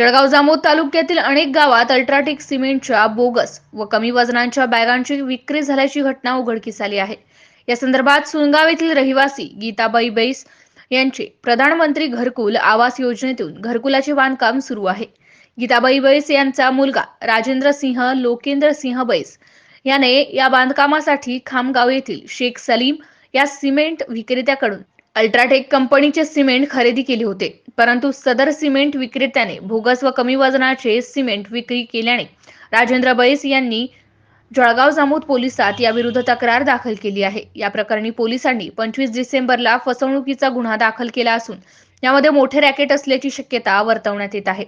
जळगाव जामोद तालुक्यातील अनेक गावात अल्ट्राटेक सिमेंटच्या बोगस व कमी वजनांच्या बॅगांची विक्री झाल्याची घटना उघडकीस आली आहे. या संदर्भात सुनगाव येथील रहिवासी गीताबाई बैस यांचे प्रधानमंत्री घरकुल आवास योजनेतून घरकुलाचे बांधकाम सुरू आहे. गीताबाई बैस यांचा मुलगा राजेंद्र सिंह लोकेंद्र सिंह बैस याने या बांधकामासाठी खामगाव येथील शेख सलीम या सिमेंट विक्रेत्याकडून अल्ट्राटेक कंपनीचे सिमेंट खरेदी केले होते परंतु सदर सिमेंट विक्रेत्याने भोगस व कमी वजनाचे सिमेंट विक्री केल्याने राजेंद्र बैस यांनी जळगाव जामोद पोलिसात याविरुद्ध तक्रार दाखल केली आहे. या प्रकरणी पोलिसांनी पंचवीस डिसेंबरला फसवणुकीचा गुन्हा दाखल केला असून यामध्ये मोठे रॅकेट असल्याची शक्यता वर्तवण्यात येत आहे.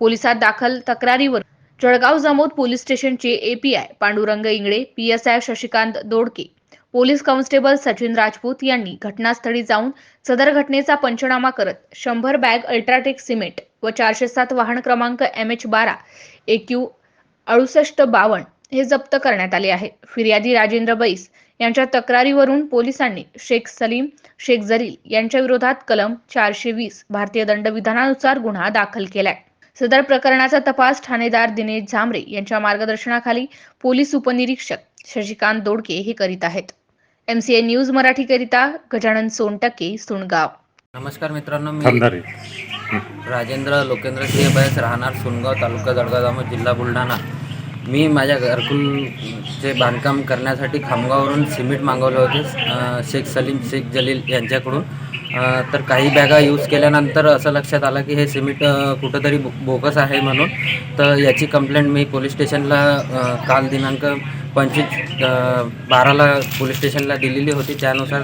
पोलिसात दाखल तक्रारीवर जळगाव जामोद पोलीस स्टेशनचे API Pandurang Ingle PSI Shashikant Dodke police constable Sachin Rajput यांनी घटनास्थळी जाऊन सदर घटनेचा पंचनामा करत शंभर बॅग अल्ट्राटेक सिमेंट व चारशे सात वाहन क्रमांक एम एच बारा एक्यू अडुसष्ट बावन्न हे जप्त करण्यात आले आहे. फिर्यादी राजेंद्र बैस यांच्या तक्रारीवरून पोलिसांनी शेख सलीम शेख जरील यांच्या विरोधात कलम चारशे वीस भारतीय दंडविधानानुसार गुन्हा दाखल केलाय. सदर प्रकरणाचा तपास ठाणेदार दिनेश झांबरे यांच्या मार्गदर्शनाखाली पोलीस उपनिरीक्षक शशिकांत दोडके हे करीत आहेत. एमसीए न्यूज मराठीकरिता गजानन सोनटके सुणगाव नमस्कार मित्रांनो मी राजेंद्र लोकेंद्र सिंह बैस राहणार सोनगाव तालुका जळगाव जिल्हा बुलढाणा. मी माझ्या घरकुलचे बांधकाम करण्यासाठी खामगाववरून सिमेंट मागवले होते शेख सलीम शेख जलील यांच्याकडून. तर काही बॅगा यूज केल्यानंतर असं लक्षात आलं की हे सिमेंट कुठंतरी बो- बोगस आहे म्हणून. तर याची कंप्लेंट मी पोलीस स्टेशनला काल दिनांक पंचवीस बाराला पोलीस स्टेशनला दिलेली होती. त्यानुसार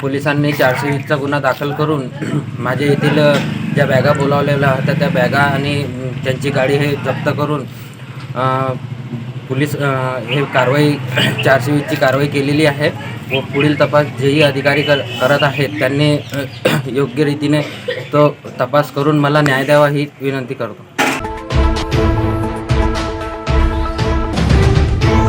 पोलिसांनी चारशे वीसचा गुन्हा दाखल करून माझ्या येथील ज्या बॅगा बोलावलेल्या होत्या त्या बॅगा आणि त्यांची गाडी हे जप्त करून पोलीस हे कारवाई चारशे वीसची कारवाई केलेली आहे. व पुढील तपास जेही अधिकारी कर करत आहेत. त्यांनी योग्य रीतीने तो तपास करून मला न्याय द्यावा ही विनंती करतो.